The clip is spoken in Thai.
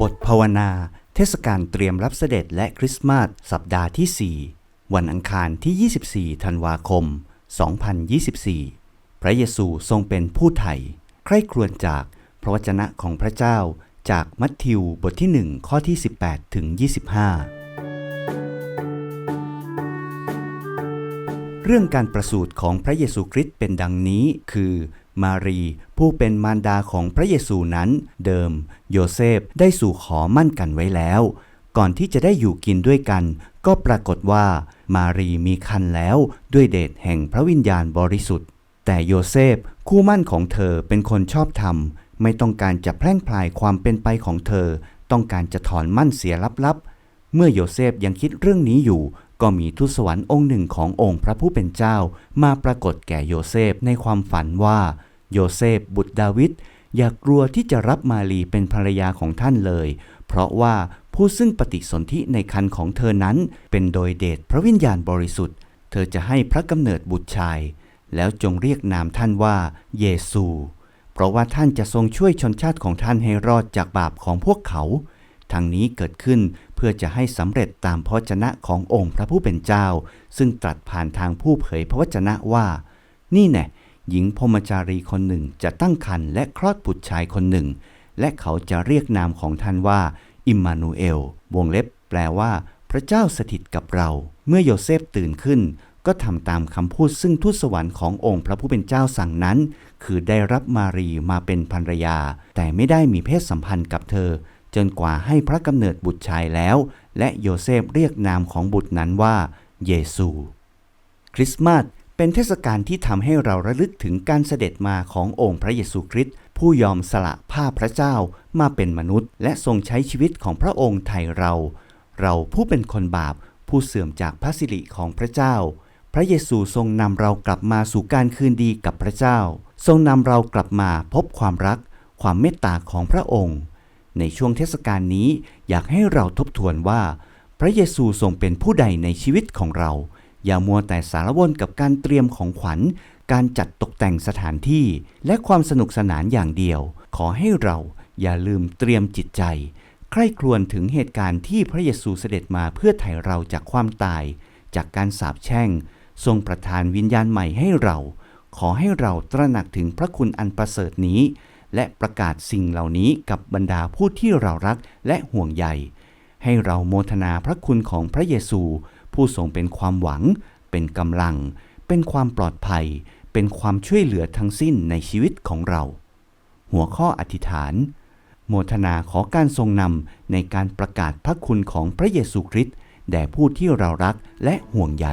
บทภาวนา เทศกาลเตรียมรับเสด็จและคริสต์มาสสัปดาห์ที่ 4 วันอังคารที่ 24 ธันวาคม 2024 พระเยซูทรงเป็นผู้ไถ่ใคร่ครวญจากพระวจนะของพระเจ้าจากมัทธิวบทที่ 1 ข้อที่ 18 ถึง 25 เรื่องการประสูติของพระเยซูคริสต์เป็นดังนี้คือ มารี ผู้เป็นมารดาของพระเยซูนั้น เดิม โยเซฟได้สู่ขอมั่นกันไว้แล้ว ก่อนที่จะได้อยู่กินด้วยกัน ก็ปรากฏว่า มารีมีคันแล้วด้วยเดชแห่งพระวิญญาณบริสุทธิ์ แต่โยเซฟคู่มั่นของเธอเป็นคนชอบธรรม ไม่ต้องการจะแพร่งพลายความเป็นไปของเธอ ต้องการจะถอนมั่นเสียลับๆเมื่อโยเซฟยังคิดเรื่องนี้อยู่ ก็มีทูตสวรรค์องค์หนึ่งขององค์พระผู้เป็นเจ้ามาปรากฏแก่โยเซฟในความฝันว่า โยเซฟบุตรดาวิดอย่ากลัวที่จะรับมารีเป็นภรรยาของท่านเลย เพราะว่าผู้ซึ่งปฏิสนธิในคันของเธอนั้น เป็นโดยเดชพระวิญญาณบริสุทธิ์ เธอจะให้พระกำเนิดบุตรชาย แล้วจงเรียกนามท่านว่าเยซู เพราะว่าท่านจะทรงช่วยชนชาติของท่านให้รอดจากบาปของพวกเขา ทั้งนี้เกิดขึ้น พื่อจะให้สำเร็จตามพระวจนะขององค์พระผู้เป็นเจ้า ซึ่งตรัสผ่านทางผู้เผยพระวจนะว่า นี่แน่หญิงพมจารีคนหนึ่งจะตั้งครรภ์และคลอดบุตรชายคนหนึ่ง และเขาจะเรียกนามของท่านว่า อิมมานูเอล วงเล็บ แปลว่า พระเจ้าสถิตกับเรา เมื่อโยเซฟตื่นขึ้น ก็ทำตามคำพูดซึ่งทูตสวรรค์ขององค์พระผู้เป็นเจ้าสั่งนั้น คือได้รับมารีมาเป็นภรรยา แต่ไม่ได้มีเพศสัมพันธ์กับเธอ จนกว่าให้พระกำเนิดบุตรชายแล้ว และโยเซฟเรียกนามของบุตรนั้นว่า เยซู คริสต์มาสเป็นเทศกาลที่ทำให้เราระลึกถึงการเสด็จมาขององค์พระเยซูคริสต์ผู้ยอมสละผ้าพระเจ้ามาเป็นมนุษย์ และทรงใช้ชีวิตของพระองค์ไถ่เรา เราผู้เป็นคนบาปผู้เสื่อมจากพระสิริของพระเจ้า พระเยซูทรงนำเรากลับมาสู่การคืนดีกับพระเจ้า ทรงนำเรากลับมาพบความรัก ความเมตตาของพระองค์ ในช่วงเทศกาลนี้อยากให้เราทบทวนว่า พระเยซูทรงเป็นผู้ใดในชีวิตของเรา อย่ามัวแต่สารวนกับการเตรียมของขวัญ การจัดตกแต่งสถานที่ และความสนุกสนานอย่างเดียว ขอให้เราอย่าลืมเตรียมจิตใจ ใคร่ครวญถึงเหตุการณ์ที่พระเยซูเสด็จมาเพื่อไถ่เราจากความตาย จากการสาปแช่ง ทรงประทานวิญญาณใหม่ให้เรา ขอให้เราตระหนักถึงพระคุณอันประเสริฐนี้ และประกาศสิ่งเหล่านี้กับบรรดาผู้ที่เรารักและห่วงใย ให้เราโมทนาพระคุณของพระเยซู ผู้ทรงเป็นความหวัง เป็นกำลัง เป็นความปลอดภัย เป็นความช่วยเหลือทั้งสิ้นในชีวิตของเรา หัวข้ออธิษฐาน โมทนาขอการทรงนำในการประกาศพระคุณของพระเยซูคริสต์แด่ผู้ที่เรารักและห่วงใย